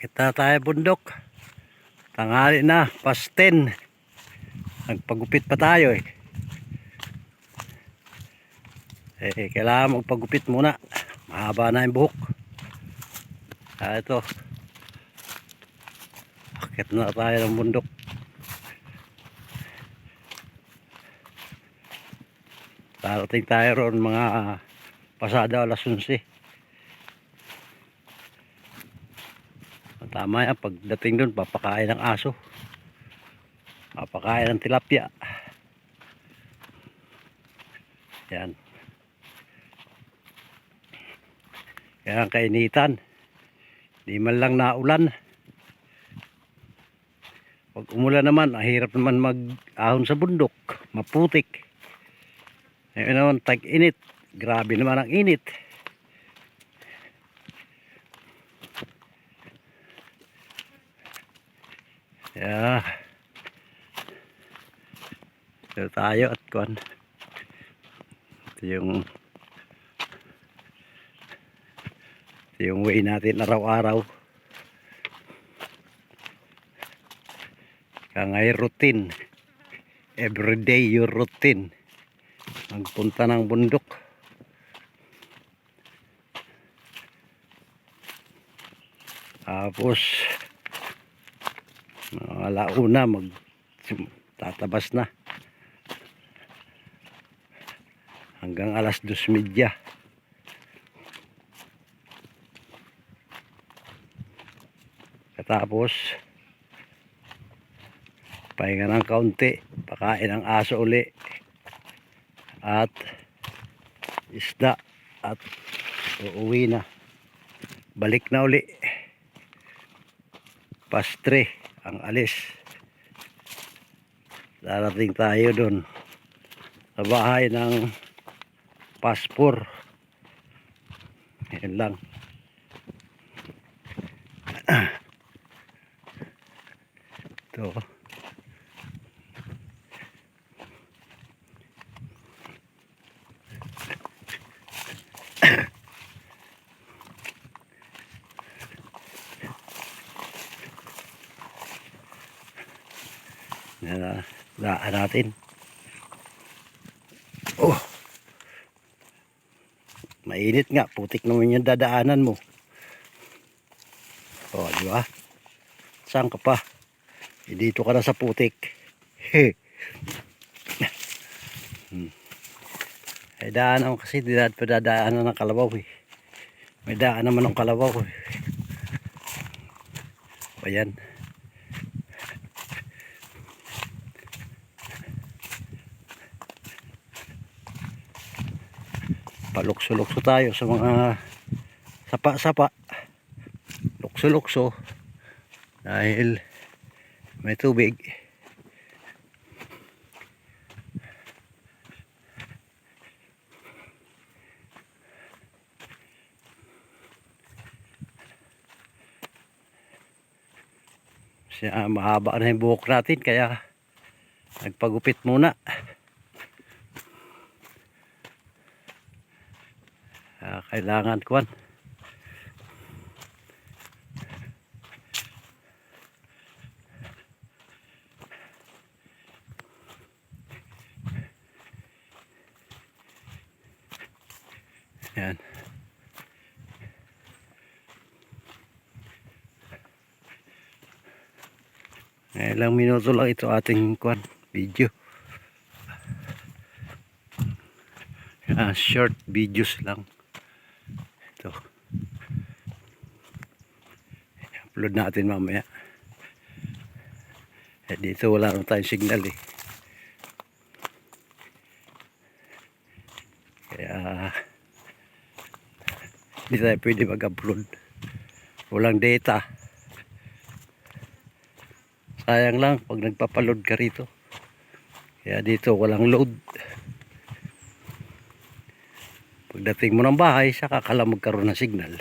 Kita tayo bundok. Tanghali na, past 10. Nagpagupit pa tayo eh. Eh, kailangan magpagupit muna. Mahaba na yung buhok. Ah, ito. Akit na tayo ng bundok. Darating tayo roon mga pasada alas 11. Tama yan, pagdating doon, papakain ng aso. Papakain ng tilapia. Yan. Yan ang kainitan. Di man lang naulan. Pag umulan naman, ang hirap naman mag-ahon sa bundok. Maputik. Ngayon naman, tag-init. Grabe naman ang init. Yeah. Ito tayo at kuan. Ito yung ito yung way natin araw-araw. Kangay routine. Everyday your routine. Magpunta ng bundok. Tapos alauna mag tatabas na. Hanggang alas dos media katapos pahinga ng kaunti pakain ng aso uli at isda at uuwi na. Balik na uli. Pastre ang alis. Darating tayo doon sa bahay ng paspor. Yun lang. Ito na daan natin. Oh. Mainit nga, putik naman yung dadaanan mo. Oh, di ba? Saan ka pa? Eh, dito ka na sa putik. He. Hmm. Ay daanan kasi di pa dadaanan ng kalabaw eh. May daan naman ng kalabaw eh. Ayan. Palukso-lukso tayo sa mga sapa-sapa. Lukso-lukso. Dahil may tubig. Siya mahaba na yung buhok natin kaya nagpagupit muna Ah, kailangan kuan yan. Eh, ilang minuto lang ito ating kuan video. Ah, short videos lang ito upload natin mamaya. Eh, dito wala naman tayong signal eh. Kaya hindi tayo pwede mag upload walang data. Sayang lang pag nagpapaload ka rito. Kaya dito walang load. Pagdating mo ng bahay, saka ka lang magkaroon ng signal.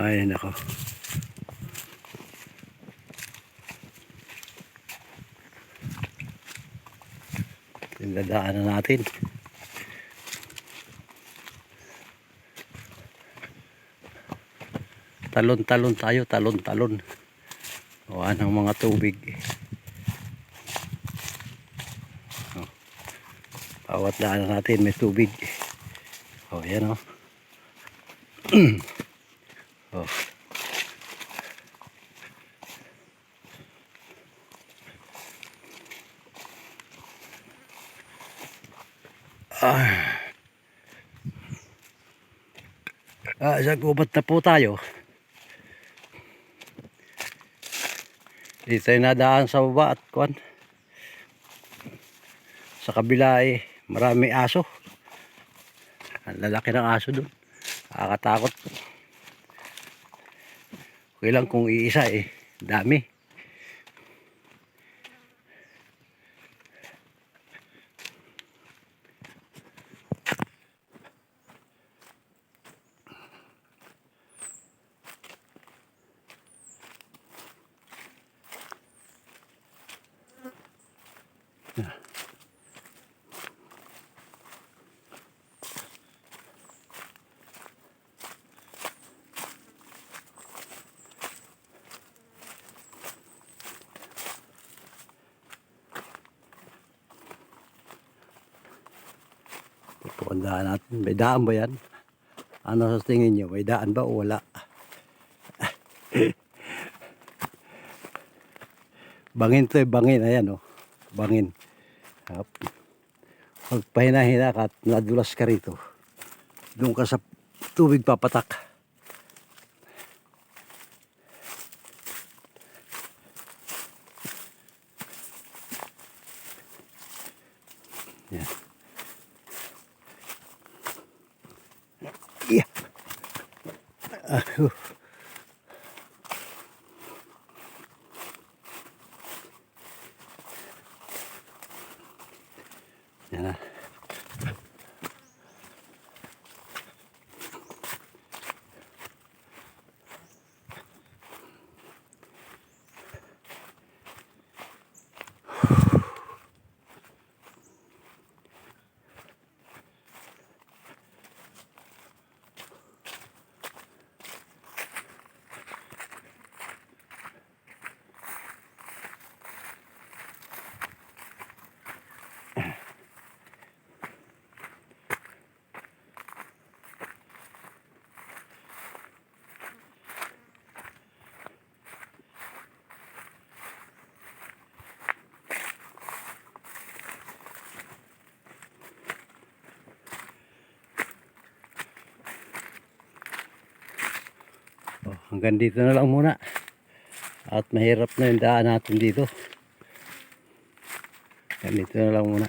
Ay, nako. Tinadaanan natin. Talon-talon tayo, talon-talon. Gawa ng mga tubig. Oh. Bawat daanan natin may tubig. Oh, yan oh. Sa gubat na po tayo. Dito tayo nadaan sa baba at kwan. Sa kabila eh, marami aso. Ang lalaki ng aso doon. Nakakatakot. Okay lang kung iisa eh. Dami. Ang natin. May daan ba yan? Ano sa tingin nyo? May daan ba o wala? bangin to eh, bangin. Ayan oh. Bangin. Hap. Pagpahina-hina ka at nadulas ka rito. Doon ka sa tubig papatak. Yeah. Huh. Yan na. Hanggang dito na lang muna. At mahirap na yung daan natin dito. Hanggang dito na lang muna.